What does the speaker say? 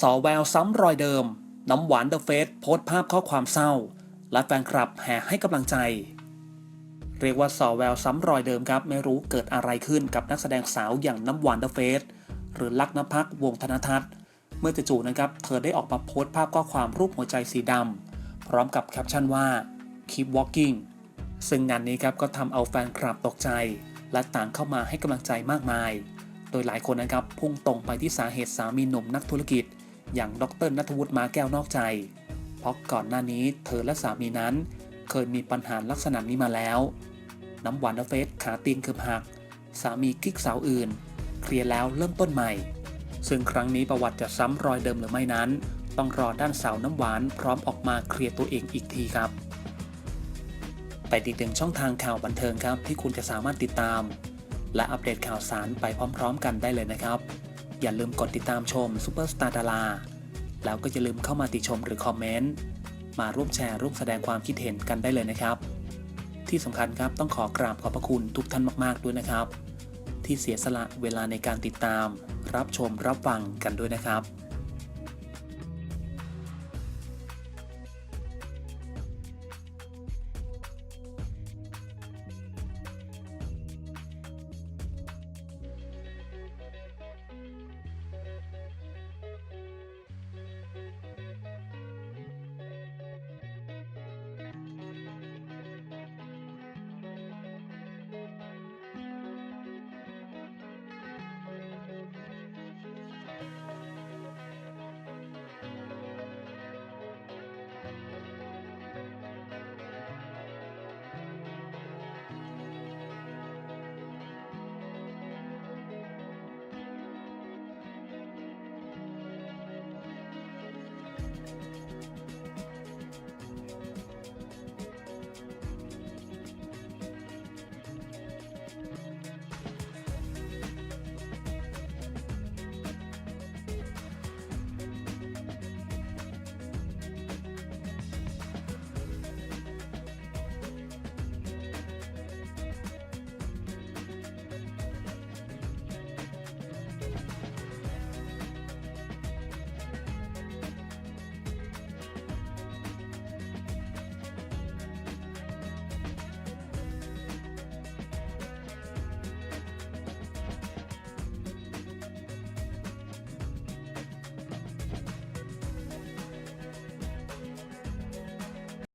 สอแววซ้ำรอยเดิม น้ำหวานเดอะเฟสโพสต์ภาพข้อความเศร้า และแฟนคลับแห่ให้กำลังใจ เรียกว่าสอแววซ้ำรอยเดิมครับ ไม่รู้เกิดอะไรขึ้นกับนักแสดงสาวอย่างน้ำหวานเดอะเฟสหรือลักนภักวงธนทัศน์ เมื่อจู่ๆนะครับ เธอได้ออกมาโพสต์ภาพข้อความรูปหัวใจสีดำพร้อมกับแคปชั่นว่า keep walking ซึ่งงานนี้ครับก็ทำเอาแฟนคลับตกใจ และต่างเข้ามาให้กำลังใจมากมาย โดยหลายคนนะครับพุ่งตรงไปที่สาเหตุสามีหนุ่มนักธุรกิจ อย่างดรนัทวุฒิมาแก้วนอกใจ เพราะก่อนหน้านี้เธอและสามีนั้น เคยมีปัญหาลักษณะนี้มาแล้ว น้ำหวานเดอะเฟสขาตีนเกือบหัก สามีกิ๊กสาวอื่น เคลียร์แล้วเริ่มต้นใหม่ ซึ่งครั้งนี้ประวัติจะซ้ำรอยเดิมหรือไม่นั้น ต้องรอด้านสาวน้ำหวานพร้อมออกมาเคลียร์ตัวเองอีกทีครับไปติดตามช่องทางข่าวบันเทิงครับที่คุณจะสามารถติดตาม และอัปเดตข่าวสารไปพร้อม ๆ กันได้เลยนะครับ อย่าลืมกดติดตามชมซูเปอร์สตาร์ดาราแล้วก็อย่าลืมเข้ามาติชมหรือคอมเมนต์ มาร่วมแชร์ร่วมแสดงความคิดเห็นกันได้เลยนะครับ ที่สำคัญครับต้องขอกราบขอบพระคุณทุกท่านมาก ๆ ด้วยนะครับ ที่เสียสละเวลาในการติดตาม รับชมรับฟังกันด้วยนะครับ「